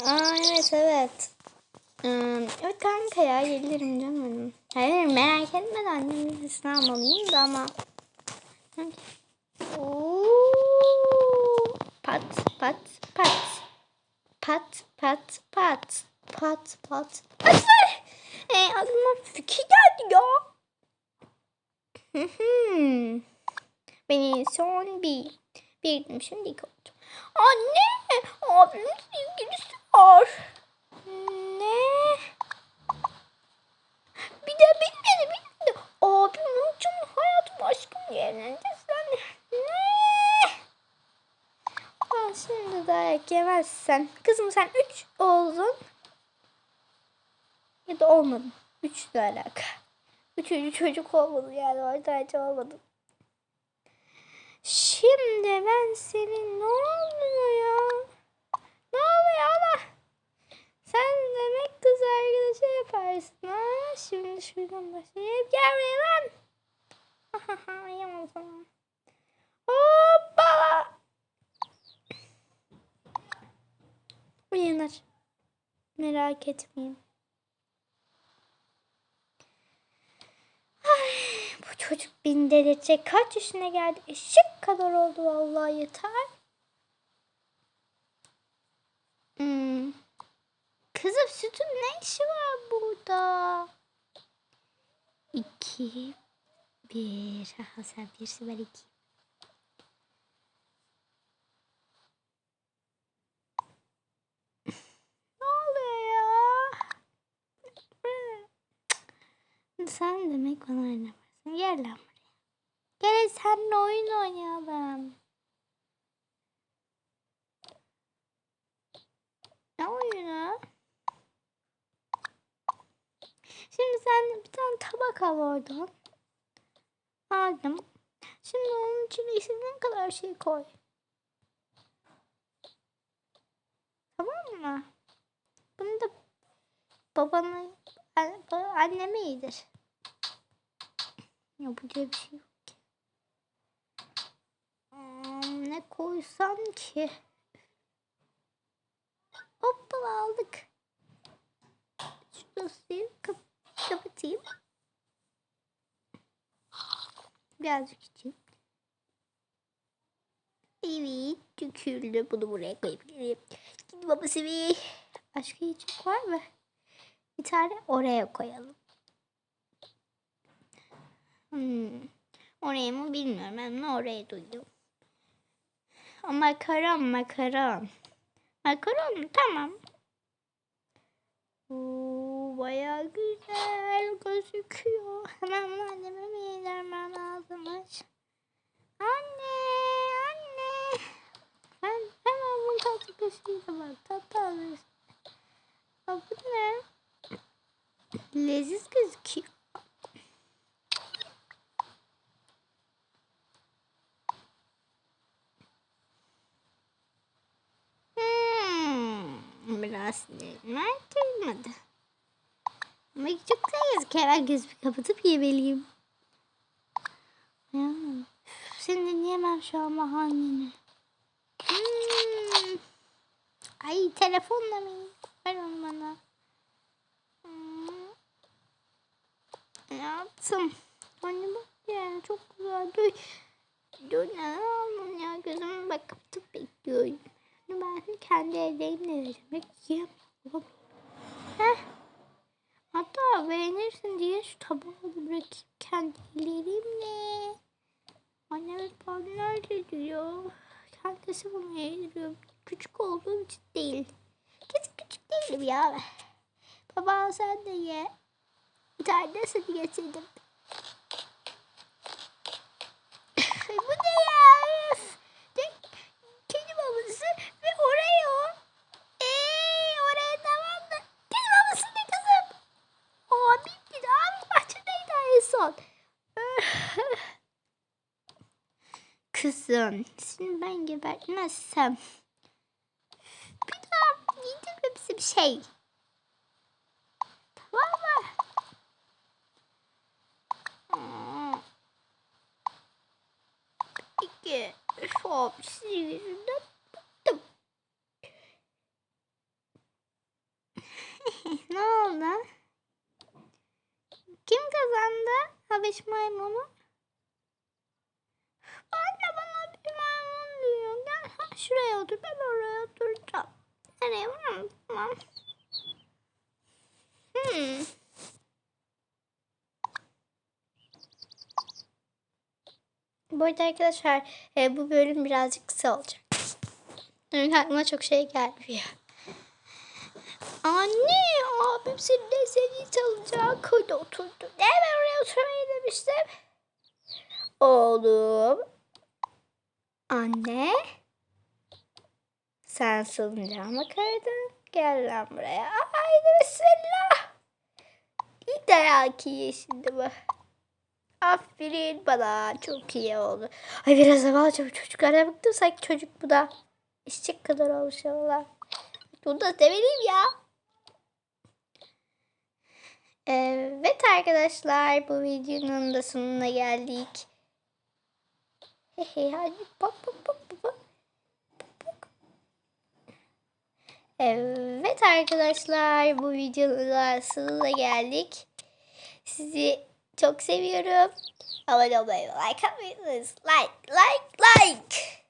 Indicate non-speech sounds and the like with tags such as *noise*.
Aa evet evet. Hmm, evet kanka ya gelirim canım benim. Hayır merak etme de annemin sesini almalıyım da ama. Oo, pat pat pat. Pat pat pat. Pat pat. Ay, e, aklıma fikir geldi ya. Hı *laughs* hı. Beni son bir bir şimdi oldu. Anne, abimin sevgilisi var. Ne? Bir de bilmedi. Abim onun için hayatım aşkım evleneceğiz lan. Ne? Aa, şimdi dayak yemezsen. Kızım sen üç oldun. Ya da olmadın. Üçle alaka. Üçüncü çocuk olmadı yani ortaya olmadı. Şimdi ben senin ne oluyor ya? Ne oluyor ama? Sen demek kız ha? Şimdi şuradan başlayıp gel buraya lan. Hoppa. Uyanır. Merak etmeyin. Ay, bu çocuk beni delirtecek. Kaç yaşına geldi? Eşek kadar oldu vallahi yeter. Hmm. Kızım sütün ne işi var burada? İki, bir. Aha sen birisi ben iki. ne oluyor ya? Sen demek bana oynamazsın. Gel lan buraya. Gel seninle oyun oynayalım. Ne oyunu? Şimdi sen bir tane tabak al oradan. Aldım. Şimdi onun içine istediğin kadar şey koy. Tamam mı? Bunu da babana, an- anneme yedir. Ya burada bir şey yok ki. Hmm, ne koysam ki? Hoppala aldık. Şunu suyu kap kapatayım. Birazcık içeyim. Evet döküldü. Bunu buraya koyabilirim. Şimdi babası bir başka yiyecek var mı? Bir tane oraya koyalım. Hmm. Oraya mı bilmiyorum. Ben de oraya duyuyorum. O makaron makaron. Makaron tamam. Oo, bayağı güzel gözüküyor. Hemen bunu anneme mi yedirmem lazımmış? Anne, anne. Ben hemen bunu tatlı kaşığıyla bak. Tatlı. Aa, bu ne? Leziz gözüküyor. Hmm, biraz sinirimi arttırmadı. Ama çok güzel gözüküyor. Ben gözümü kapatıp yemeliyim. Ya, seni dinleyemem şu an anneni. Hmm. Ay telefonla mı? Ver onu bana. Hmm. Yaptım? Anne bak ya çok güzel. Dur. Dur ne yapalım ya gözümü bak kapatıp bekliyorum. Ben kendi ellerimle vereceğim. Bakayım. Heh. Hatta beğenirsin diye şu tabağı da bırakayım kendi ellerimle. Annem bana nerede diyor. Kendisi bunu yediriyor. Küçük olduğum için değil. Kesin küçük değilim ya. Baba sen de ye. Bir tane de seni getirdim. Bu ne ya? Üf. Tek kedi babası ve oraya. Eee oraya tamam da. Kedi babası ne kızım? Aa bitti. Abi bahçedeydi en son. Kızım, şimdi ben gebertmezsem bir daha yedirmem size bir şey. Tamam mı? İki, hop, sizin yüzünden bıktım. ne oldu? Kim kazandı? Habeş maymunu. Anne bana bir maymun diyor. Gel ha, şuraya otur. Ben oraya oturacağım. Nereye vuramam? Tamam. Hmm. Bu arada arkadaşlar e, bu bölüm birazcık kısa olacak. Çünkü aklıma çok şey gelmiyor. Anne abim seninle seni çalacak. Hadi oturdu. Ne ben oraya oturmayı demiştim. Oğlum. Anne. Sen salıncağıma kaydın. Gel lan buraya. Haydi bismillah. İyi dayak iyi şimdi bu. Aferin bana. Çok iyi oldu. Ay biraz hava alacağım. Çocuklara baktım sanki çocuk bu da. İşçek kadar olmuş valla. Bunu da severim ya. Evet arkadaşlar bu videonun da sonuna geldik. Hehe hadi bak bak bak bak, bak. Evet arkadaşlar bu videonun sonuna geldik. Sizi çok seviyorum. Abone olmayı, like atmayı. Like, like, like.